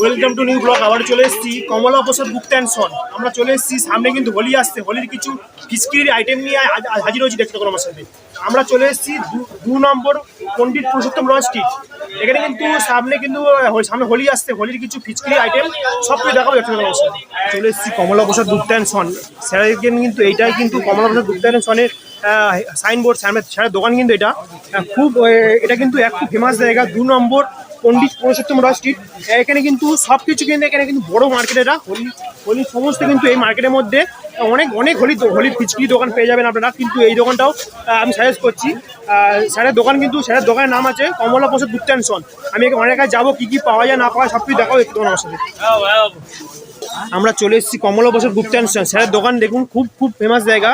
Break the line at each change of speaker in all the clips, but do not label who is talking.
Welcome to new blog আবার চলে এসেছি। কমলা প্রসাদ বুক অ্যান্ড সন আমরা চলে এসেছি, সামনে কিন্তু হোলি আসছে, হোলির কিছু ফিসকিরির আইটেম নিয়ে হাজির হয়েছি, দেখতে আমার সাথে। আমরা চলে এসেছি দু- নম্বর পণ্ডিত পুরুষোত্তম রয় স্ট্রিট এখানে কিন্তু সামনে কিন্তু সামনে হোলি আসছে, হোলির কিছু ফিচকিরি আইটেম সব কিছু দেখাবো, দেখতে আমার সাথে। চলে এসেছি কমলা প্রসাদ বুক অ্যান্ড সন স্যারের কিন্তু এইটাই কিন্তু কমলা প্রসাদ বুক অ্যান্ড সনের সাইনবোর্ড স্যারের দোকান কিন্তু এটা। খুব এটা কিন্তু এক খুব ফেমাস জায়গা, দু নম্বর পণ্ডিত পুরুষোত্তম রয় স্ট্রিট। এখানে কিন্তু সব কিছু কিন্তু এখানে কিন্তু বড় মার্কেট এটা হোলি হোলি সমস্ত কিন্তু এই মার্কেটের মধ্যে অনেক অনেক হোলি হোলির পিচকিরি দোকান পেয়ে যাবেন আপনারা। কিন্তু এই দোকানটাও আমি সাজেস্ট করছি স্যারের দোকান কিন্তু, স্যারের দোকানের নাম আছে কমলা প্রসাদ সন আমি এখানে অনেক জায়গায় যাব, কী কী পাওয়া যায় না পাওয়া সব কিছু দেখাবো একটু আমার সাথে। আমরা চলে এসেছি কমলা বসর গুপ্তা স্যারের দোকান দেখুন, খুব খুব ফেমাস জায়গা।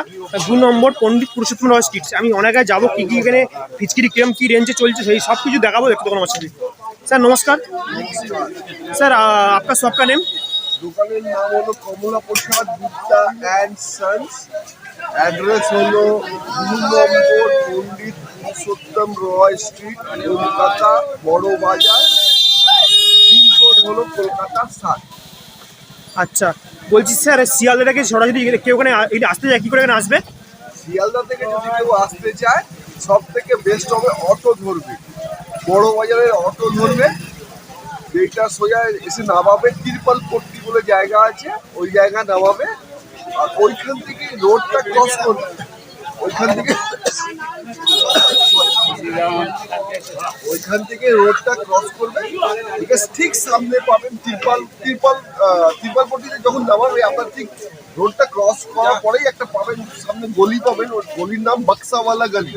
দু নম্বর পণ্ডিত পুরুষোত্তম রয় স্ট্রিট। আমি অনেক যাব, কী কী এখানে ফিচকিরি কিরম, কী রেঞ্জে চলছে, সেই সব কিছু দেখাবো একটু তখন আমার সাথে। স্যার নমস্কার। স্যার আপনার সব কা নেম
দোকানের নাম হলো Kamala Prasad Gupta and sons address হলো number Pandit Purushottam Roy street Kolkata Bara Bazar. Pin code হলো কলকাতা সাত।
আচ্ছা বলছি স্যার শিয়ালদা থেকে সরাসরি কেউ ওখানে আসতে যায় কী করে এখানে আসবে?
শিয়ালদা থেকে যদি কেউ আসতে চায় সব থেকে বেস্ট হবে অটো ধরবে। বড় বাজারের অটো ধরবে। যেটা সোজা এসে নামাবে, তিরপাল পট্টি বলে জায়গা আছে, ওই জায়গা নামাবে। আর ওইখান থেকে রোডটা ক্রস করবে। ওইখান থেকে ওইখান থেকে রোডটা ক্রস করবে। ঠিক ঠিক সামনে পাবেন তিরপাল তিরপাল তিরপাল পট্টিতে যখন নামাবে, আপনার ঠিক রোডটা ক্রস করার পরেই একটা পাবেন সামনে গলি পাবেন, ওই গলির নাম বক্সাওয়ালা গলি।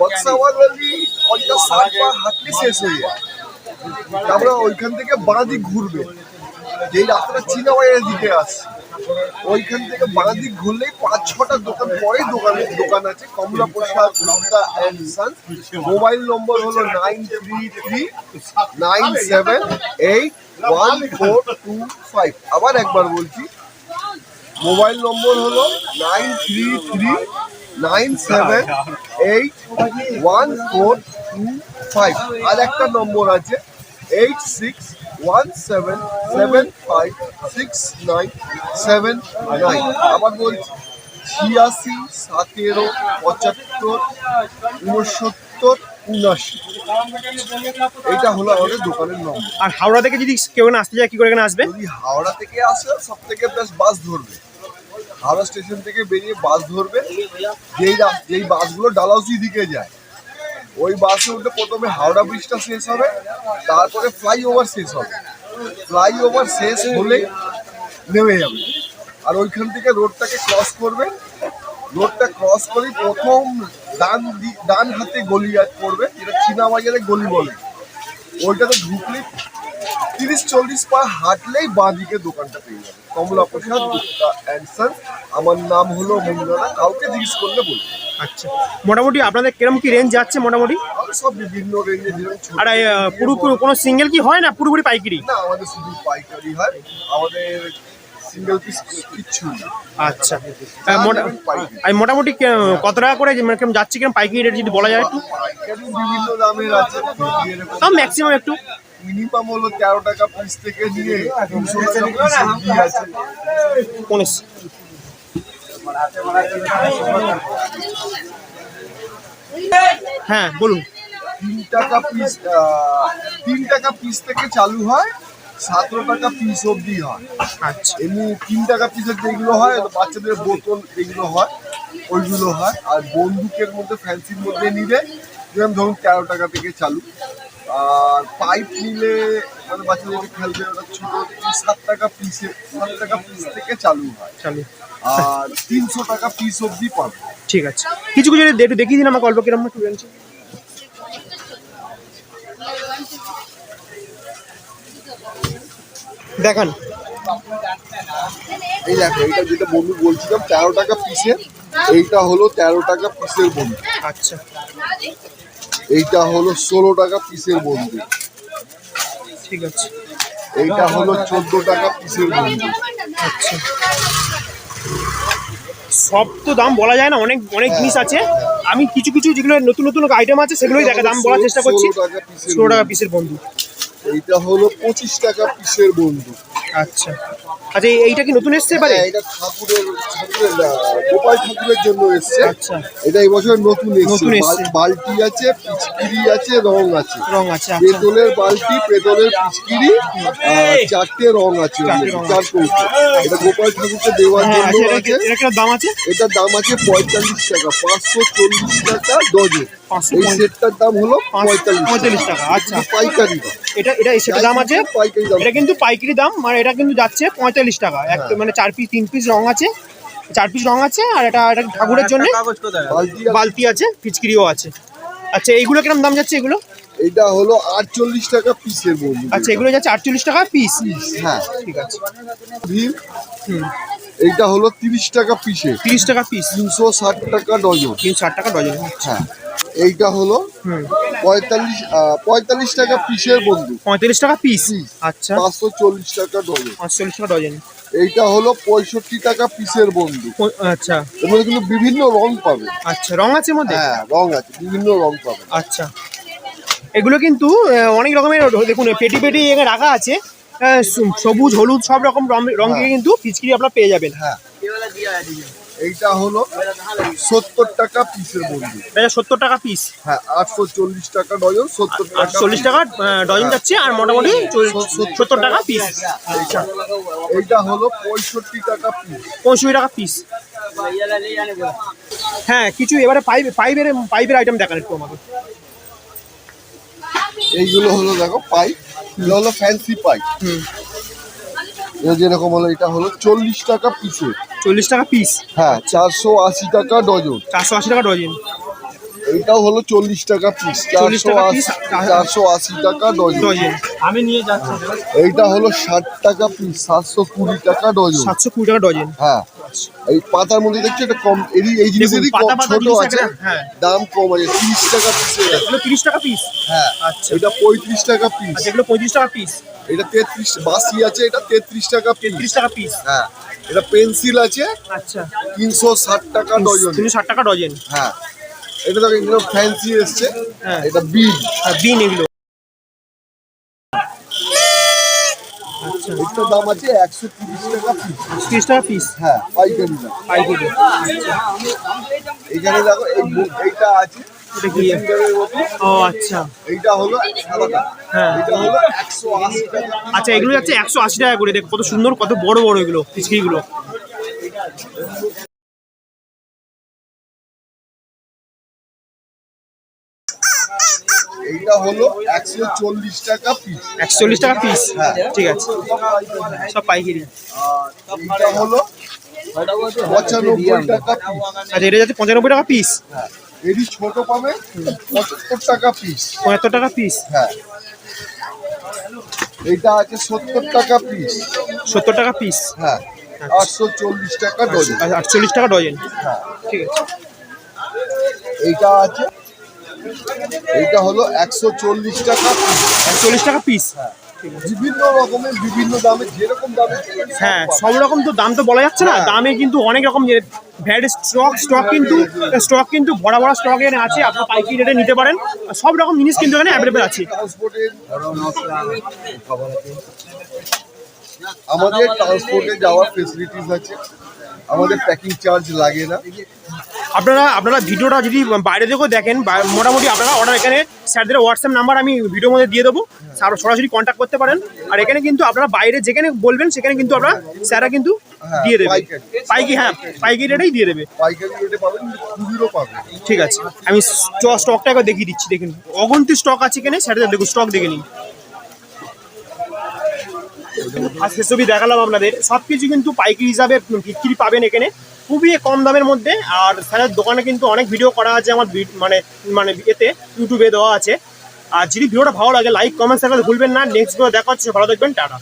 বক্সাওয়ালা গলি পঞ্চাশ ষাট শেষ হয়ে যায়। তারপরে ওইখান থেকে বাঁ দিক ঘুরবে। যেই রাস্তাটা চীনাবাইয়ের দিকে আসছে ওইখান থেকে বাঁ দিক ঘুরলেই পাঁচ ছটা দোকান পরে দোকানে, দোকান আছে Kamala Prasad Gupta and son mobile number হলো nine three three nine seven eight one four two five. আবার একবার বলছি মোবাইল নম্বর হলো nine three three nine seven eight one four two five. আর একটা নম্বর আছে eight six one seven seven five six nine seven nine. আবার বলছি, ছিয়াশি, সতেরো, পঁচাত্তর, উনসত্তর উনাশি এইটা হলো আমাদের দোকানের নম্বর
আর হাওড়া থেকে যদি কেউ এখানে আসতে যায় কি করে এখানে আসবে?
যদি হাওড়া থেকে আসে সব থেকে বেশ বাস ধরবে। হাওড়া স্টেশন থেকে বেরিয়ে বাস ধরবে। যেই যেই বাসগুলো ডালাউসি দিকে যায় ওই বাসে উঠে প্রথমে হাওড়া ব্রিজটা শেষ হবে তারপরে ফ্লাইওভার শেষ হবে। ফ্লাইওভার শেষ হলেই নেমে যাবে। আর ওইখান থেকে রোডটাকে ক্রস করবে রোডটা ক্রস করে প্রথম ডান ডান হাতে গলি পড়বে যেটা চীনা বাজারে গলি বলে। ওইটাতে ঢুকলে তিরিশ চল্লিশ পা হাঁটলেই বাঁ দিকে দোকানটা পেয়ে যাবে। কমলা প্রসাদ গুপ্তা অ্যান্ড সন আমার নাম হলো মঙ্গলা কাউকে জিজ্ঞেস করলে বলব।
আচ্ছা। মোটামুটি আপনাদের কিরম কি রেঞ্জ যাচ্ছে মোটামুটি?
সব বিভিন্ন রেঞ্জে যেরকম
আর আহ, পুরো পুরো- কোনো সিঙ্গেল কি হয় না পুরোপুরি পাইকারি?
না আমাদের শুধু পাইকারি হয়। আমাদের সিঙ্গেল পিস কিচ্ছু না।
আচ্ছা। আর মোটামুটি কত টাকা করে মানে কেমন যাচ্ছে কিরম পাইকারি রেট যদি বলা যায় একটু?
বিভিন্ন দামের আছে।
তাও ম্যাক্সিমাম একটু।
মিনিমাম হলো তেরো টাকা পিস থেকে নিয়ে তিনশো টাকা পিস আছে।
উনিশ হ্যাঁ বলুন।
তিন টাকা পিস তিন টাকা পিস থেকে চালু হয় সতেরো টাকা পিস অবধি হয়।
আচ্ছা।
এমনি তিন টাকা পিসের যেগুলো হয় বাচ্চাদের বোতল এগুলো হয় ওইগুলো হয়। আর বন্দুকের মধ্যে ফ্যান্সির মধ্যে নিলে যেরকম ধরুন তেরো টাকা থেকে চালু। আর পাইপ নিলে মানে বাচ্চাদের খেলবে ওটা ছোট সাত টাকা পিসে সাত টাকা পিস থেকে চালু হয়।
চালু।
আর তিনশো টাকা পিস অবধি পাবে।
ঠিক আছে। কিছু কিছু একটু দেখিয়ে দিন আমাকে অল্প কিরম একটু দেখান।
এই দেখো এইটা যেটা বন্ধু বলছিলাম তেরো টাকা পিসের এইটা হলো তেরো টাকা পিসের বন্ধু।
আচ্ছা।
এইটা হলো ষোলো টাকা পিসের বন্ধু।
ঠিক আছে।
এইটা হলো চোদ্দ টাকা পিসের বন্ধু।
আচ্ছা। সব তো দাম বলা যায় না অনেক অনেক জিনিস আছে। আমি কিছু কিছু যেগুলো নতুন নতুন আইটেম আছে সেগুলোই দেখা দাম বলার চেষ্টা করছি।
ষোলো টাকা পিসের
ষোলো টাকা পিসের বন্ধু।
এইটা হলো পঁচিশ টাকা পিসের বন্ধু।
আচ্ছা। আচ্ছা এই- এইটা কি নতুন এসছে এবারে?
হ্যাঁ, এটা ঠাকুরের গোপাল ঠাকুরের জন্য এসছে।
আচ্ছা।
এটা এই বছর নতুন এসছে।
এসছে।
বাল- বালতি আছে পিচকিরি আছে রং আছে।
রং আছে আচ্ছা।
পেতলের বালতি পেতলের পিচকিরি আর চারটে রং আছে ওর
চারটে
মধ্যে,
রং
চার কৌটো এটা গোপাল ঠাকুরকে দেওয়ার
হ্যাঁ
জন্য
আচ্ছা এটা
আছে।
এটা কীরকম দাম আছে?
এটার দাম আছে পঁয়তাল্লিশ টাকা পাঁচশো চল্লিশ টাকা ডজন। এই
পঁয়-
সেটটার দাম হলো
পাঁচ-
পঁয়তাল্লিশ
টাকা, আচ্ছা।
পাইকারি
এটা এটা দাম আছে?
পাইকারি দাম।
এটা কিন্তু পাইকারি দাম মানে এটা কিন্তু যাচ্ছে পঁয়তাল্লিশ টাকা। এক
হ্যাঁ।
মানে চার পিস তিন পিস রং আছে। চার পিস রং আছে আর এটা এটা ঠাকুরের জন্য।
বালতি আছে,
বালতি আছে পিচকিরিও আছে। আচ্ছা এইগুলো কীরকম দাম যাচ্ছে এগুলো?
এটা হলো আটচল্লিশ টাকা পিসের
আচ্ছা এগুলো যাচ্ছে আটচল্লিশ টাকা পিস
হ্যাঁ।
ঠিক আছে।
ভীম এইটা হলো তিরিশ টাকা পিসে
তিরিশ টাকা পিস
তিনশো ষাট টাকা ডজন।
তিন ষাট টাকা ডজন।
হ্যাঁ। এইটা হলো পঁয়তাল্লিশ পঁয়তাল্লিশ টাকা পিসের বন্ধু
পঁয়তাল্লিশ টাকা পিস? আচ্ছা।
পাঁচশো চল্লিশ টাকা ডজন।
পাঁচচল্লিশ টাকা ডজন।
এইটা হলো পঁয়ষট্টি টাকা পিসের বন্ধু
আচ্ছা।
এর মধ্যে কিন্তু বিভিন্ন রং পাবে।
আচ্ছা রং আছে মধ্যে?
হ্যাঁ রং আছে বিভিন্ন রং পাবে।
আচ্ছা। এগুলো কিন্তু অনেক রকমের দেখুন পেটি পেটি এখানে রাখা আছে। সবুজ হলুদ সব রকম রং রং দিয়ে কিন্তু পিচকিরি আপনারা পেয়ে যাবেন।
হ্যাঁ। এইটা হলো সত্তর টাকা পিসের
এটা সত্তর টাকা পিস
হ্যাঁ আটশো চল্লিশ টাকা ডজন সত্তর টাকা
চল্লিশ টাকা ডজন যাচ্ছে আর মোটামুটি সত্তর টাকা পিস
এইটা এইটা হলো পঁয়ষট্টি টাকা পিস
পঁয়ষট্টি টাকা পিস হ্যাঁ কিছু এবারে পাইপ পাইপের পাইপের আইটেম দেখান একটু আমাকে।
এইগুলো হলো দেখো পাইপ এগুলো হলো ফ্যান্সি পাইপ
হুম।
যেরকম হলো এটা হলো চল্লিশ টাকা পিসে
চল্লিশ টাকা পিস
হ্যাঁ চারশো আশি টাকা ডজন।
চারশো আশি টাকা ডজন।
এইটাও হলো চল্লিশ টাকা পিস
40
চারশো আশি চারশো আশি টাকা ডজন
আমি নিয়ে যাচ্ছি
এইটা হলো ষাট টাকা পিস সাতশো কুড়ি টাকা ডজন
সাতশো কুড়ি টাকা ডজন
হ্যাঁ এই পাতার মধ্যে দেখছি এটা কম এরই এই জিনিসেরই কম ছোট আছে
হ্যাঁ।
দাম কম আছে তিরিশ টাকা পিসে
এগুলো তিরিশ টাকা পিস
হ্যাঁ
আচ্ছা।
এটা পঁয়ত্রিশ টাকা পিস
আচ্ছা এগুলো পঁয়ত্রিশ টাকা পিস
এটা তেত্রিশ বাসি আছে এটা তেত্রিশ টাকা পিস
টাকা পিস
হ্যাঁ এটা পেন্সিল আছে
আচ্ছা।
তিনশো ষাট টাকা ডজন
তিনশো ষাট টাকা ডজন
হ্যাঁ। এটা দেখো এগুলো ফ্যান্সি এসছে।
হ্যাঁ।
এটা
আর বিন এগুলো। আচ্ছা
এটার দাম আছে একশো তিরিশ টাকা পিস
তিরিশ টাকা পিস
হ্যাঁ পাইকারি দাম।
পাইকারি।
এখানে দেখো এই এইটা আছে
এটা কি? ও আচ্ছা।
এইটা হলো সাদাটা
হ্যাঁ।
এটা হলো একশো আশি টাকা
আচ্ছা এগুলো যাচ্ছে একশো আশি টাকা করে। দেখ কত সুন্দর কত বড় বড় এগুলো পিচকিগুলো
এইটা হলো একশো চল্লিশ টাকা পিস
একশো চল্লিশ টাকা পিস
হ্যাঁ।
ঠিক আছে। সব পাইকারি।
আর এইটা হলো পঁচানব্বই টাকা পিস
আচ্ছা এটা যাচ্ছে পঁচানব্বই টাকা পিস
হ্যাঁ। এরই ছোট পাবে পঁচাত্তর টাকা পিস
পঁচাত্তর টাকা পিস
হ্যাঁ। এইটা আছে সত্তর টাকা পিস
সত্তর টাকা পিস
হ্যাঁ। আটশো চল্লিশ টাকা ডজন
আচ্ছা আটচল্লিশ টাকা ডজন
হ্যাঁ।
ঠিক আছে।
এইটা আছে এইটা হলো একশো চল্লিশ টাকা পিস
একচল্লিশ টাকা পিস
বিভিন্ন রকমের বিভিন্ন দামে যেরকম দামে
হ্যাঁ সব রকম তো দাম তো বলা যাচ্ছে না।
হ্যাঁ।
দামে কিন্তু অনেক রকম ভ্যাড স্টক স্টক কিন্তু স্টক কিন্তু ভরা ভরা স্টক এখানে আছে আপনার পাইকারি রেটে নিতে পারেন। সব রকম জিনিস কিন্তু এখানে অ্যাভেলেবেল আছে।
আমাদের ট্রান্সপোর্টে যাওয়ার ফেসিলিটিস আছে। আমাদের প্যাকিং চার্জ লাগে না।
আপনারা আপনারা ভিডিওটা যদি বাইরে থেকেও দেখেন বা- মোটামুটি আপনারা অর্ডার এখানে স্যারদের হোয়াটসঅ্যাপ নাম্বার আমি ভিডিওর মধ্যে দিয়ে দেবো। স্যার সরাসরি কন্ট্যাক্ট করতে পারেন। আর এখানে কিন্তু আপনারা বাইরে যেখানে বলবেন সেখানে কিন্তু আপনারা স্যাররা কিন্তু
হ্যাঁ,
দিয়ে দেবে। পাইকি হ্যাঁ পাইকারি রেটেই দিয়ে দেবে।
পাইকারি রেটে পাবেন খুচরো পাবেন।
ঠিক আছে। আমি স্টকটা একবার দেখিয়ে দিচ্ছি দেখুন। অগন্তি স্টক আছে এখানে স্যারদের দেখুন স্টক দেখে নিন। আর ছবি দেখালাম আপনাদের। সব কিছু কিন্তু পাইকারি হিসাবে বিক্রি পাবেন এখানে। খুবই কম দামের মধ্যে। আর স্যারের দোকানে কিন্তু অনেক ভিডিও করা আছে আমার মানে মানে এতে ইউটিউবে দেওয়া আছে। আর যদি ভিডিওটা ভালো লাগে লাইক কমেন্ট করতে ভুলবেন না। নেক্সট ভিডিও দেখা হচ্ছে। ভালো দেখবেন টাটা।